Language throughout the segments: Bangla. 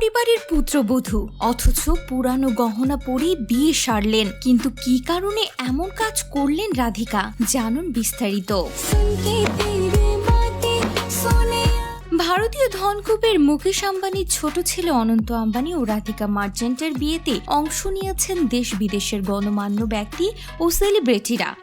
পরিবারের পুত্রবধূ, অথচ পুরানো গহনা পরে বিয়ে সারলেন। কিন্তু কি কারণে এমন কাজ করলেন রাধিকা? জানুন বিস্তারিত। ভারতীয় ধনকুপের মুকেশ আম্বানির ছোট ছেলে অনন্ত আম্বানি ও রাধিকা মার্চেন্টের বিয়েতে অংশ নিয়েছেন দেশ বিদেশের গণমান্য ব্যক্তি ও সেলিব্রিটিরা।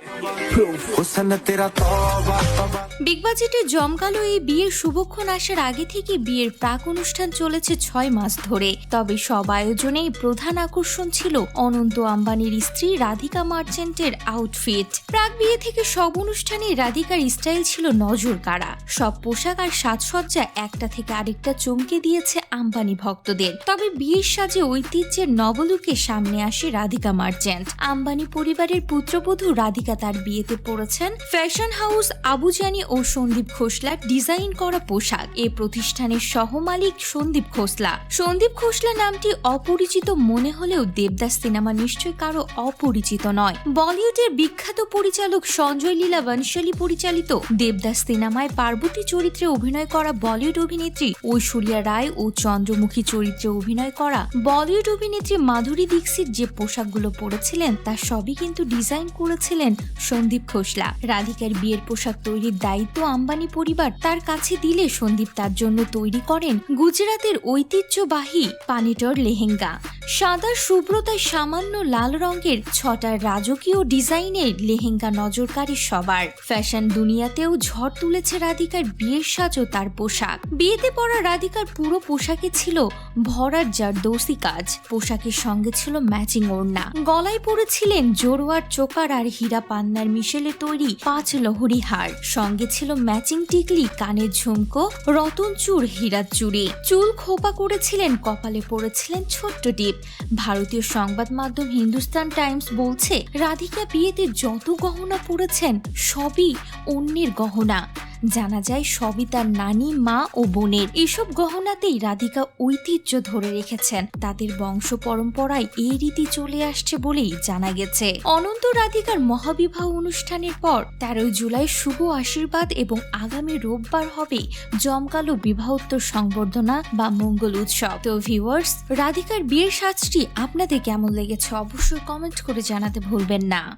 বিগ বাজেটে জমকালো এই বিয়ের শুভক্ষণ আসার আগে থেকে বিয়ের প্রাক অনুষ্ঠান চলেছে ছয় মাস ধরে। তবে সব আয়োজনেই প্রধান আকর্ষণ ছিল অনন্ত আম্বানির স্ত্রী রাধিকা মার্চেন্টের আউটফিট প্রাক বিয়ে থেকে সব অনুষ্ঠানে রাধিকার স্টাইল ছিল নজর কাড়া সব পোশাক আর সাজসজ্জা একটা থেকে আরেকটা চমকে দিয়েছে আম্বানি ভক্তদের। তবে বিয়ের সাজে ঐতিহ্যের নবলুকে সামনে আসে রাধিকা মার্চেন্ট। আম্বানি পরিবারের পুত্রবধূ রাধিকা তার বিয়েতে পড়েছেন। ফ্যাশন হাউস আবুজানি ও সন্দীপ খোসলার ডিজাইন করা পোশাক। এ প্রতিষ্ঠানের সহমালিক সন্দীপ খোসলা। সন্দীপ খোসলা নামটি অপরিচিত মনে হলেও দেবদাস সিনেমা নিশ্চয় কারও অপরিচিত নয়। বলিউডের বিখ্যাত পরিচালক সঞ্জয় লীলা বনশালী পরিচালিত দেবদাস সিনেমায় পার্বতী চরিত্রে অভিনয় করা বলিউড অভিনেত্রী ঐশ্বরিয়া রায় ও চন্দ্রমুখী চরিত্রে অভিনয় করা বলিউড অভিনেত্রী মাধুরী দীক্ষিত যে পোশাকগুলো পরেছিলেন, তা সবই কিন্তু ডিজাইন করেছিলেন সন্দীপ খোসলা। রাধিকার বিয়ের পোশাক তৈরির দায়িত্ব আম্বানি পরিবার। তার কাছে দিলে সন্দীপ তার জন্য তৈরি করেন গুজরাতের ঐতিহ্যবাহী পানিটর লেহেঙ্গা। সাদা শুভ্রতায় সামান্য লাল রঙের ছটা রাজকীয় ডিজাইনের লেহেঙ্গা নজরকারী সবার। ফ্যাশন দুনিয়াতেও ঝড় তুলেছে রাধিকার বিয়ের সাজও তার পোশাক। বিয়েতে পরা রাধিকার পুরো পোশাকে ছিল ভরার জারদৌসি কাজ। পোশাকের সঙ্গে ছিল ম্যাচিং ওড়না। গলায় পরেছিলেন জোরোয়ার চোকার আর হীরা পান্নার মিশেলে তৈরি পাঁচ লহরি হার। সঙ্গে ছিল ম্যাচিং টিকলি, কানের ঝুমকো, রতন চূড় হীরার চুড়ি চুল খোপা করেছিলেন, কপালে পড়েছিলেন ছোট্ট টিপ। ভারতীয় সংবাদ মাধ্যম হিন্দুস্তান টাইমস বলছে, রাধিকা বিয়েতে যত গহনা পরেছেন, সবই অন্যের গহনা। জানা যায় সবই তার নানি, মা ও বোনের। এসব গহনাতেই রাধিকা ঐতিহ্য ধরে রেখেছেন। তাদের বংশ পরম্পরায় এই রীতি চলে আসছে বলেই জানা গেছে। অনন্ত রাধিকার মহাবিবাহ অনুষ্ঠানের পর তেরোই জুলাই শুভ আশীর্বাদ এবং আগামী রোববার হবে জমকালো বিবাহোত্তর সংবর্ধনা বা মঙ্গল উৎসব। তো ভিউয়ার্স রাধিকার বিয়ের সাজটি আপনাদের কেমন লেগেছে অবশ্যই কমেন্ট করে জানাতে ভুলবেন না।